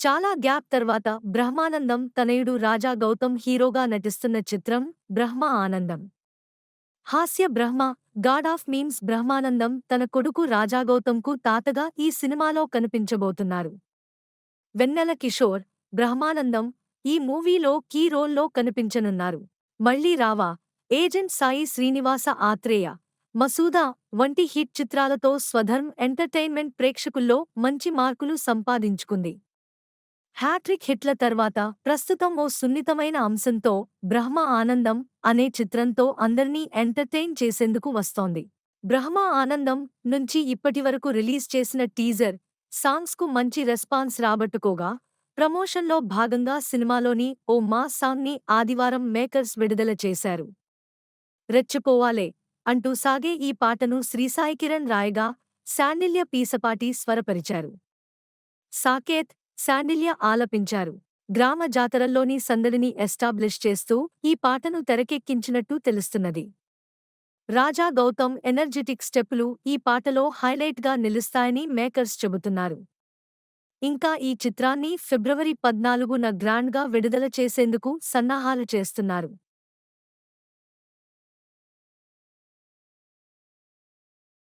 చాలా గ్యాప్ తర్వాత బ్రహ్మానందం తనయుడు రాజా గౌతమ్ హీరోగా నటిస్తున్న చిత్రం బ్రహ్మ ఆనందం. హాస్య Brahma god of memes Brahmanandam తన కొడుకు రాజా గౌతమ్కు తాతగా ఈ సినిమాలో కనిపించబోతున్నారు. వెన్నెల కిషోర్ బ్రహ్మానందం ఈ మూవీలో కీ రోల్లో కనిపించనున్నారు. మళ్ళీ రావా ఏజెంట్ సాయి శ్రీనివాస ఆత్రేయ మసూదా వంటి హిట్ చిత్రాలతో స్వధర్మ్ ఎంటర్టైన్మెంట్ ప్రేక్షకుల్లో మంచి మార్కులు సంపాదించుకుంది. హ్యాట్రిక్ హిట్ల తర్వాత ప్రస్తుతం ఓ సున్నితమైన అంశంతో బ్రహ్మ ఆనందం అనే చిత్రంతో అందర్నీ ఎంటర్టైన్ చేసేందుకు వస్తోంది. బ్రహ్మ ఆనందం నుంచి ఇప్పటివరకు రిలీజ్ చేసిన టీజర్ సాంగ్స్కు మంచి రెస్పాన్స్ రాబట్టుకోగా ప్రమోషన్లో భాగంగా సినిమాలోని ఓ మా సాంగ్ని ఆదివారం మేకర్స్ విడుదల చేశారు. రెచ్చిపోవాలే అంటూ సాగే ఈ పాటను శ్రీసాయి కిరణ్ రాయగా శాండిల్య పీసపాటి స్వరపరిచారు. సాకేత్ శాండిల్య ఆలపించారు. గ్రామ జాతరల్లోని సందడిని ఎస్టాబ్లిష్ చేస్తూ ఈ పాటను తెరకెక్కించినట్టు తెలుస్తున్నది. రాజా గౌతమ్ ఎనర్జెటిక్ స్టెప్పులు ఈ పాటలో హైలైట్గా నిలుస్తాయని మేకర్స్ చెబుతున్నారు. ఇంకా ఈ చిత్రాన్ని ఫిబ్రవరి పద్నాలుగున గ్రాండ్గా విడుదల చేసేందుకు సన్నాహాలు చేస్తున్నారు.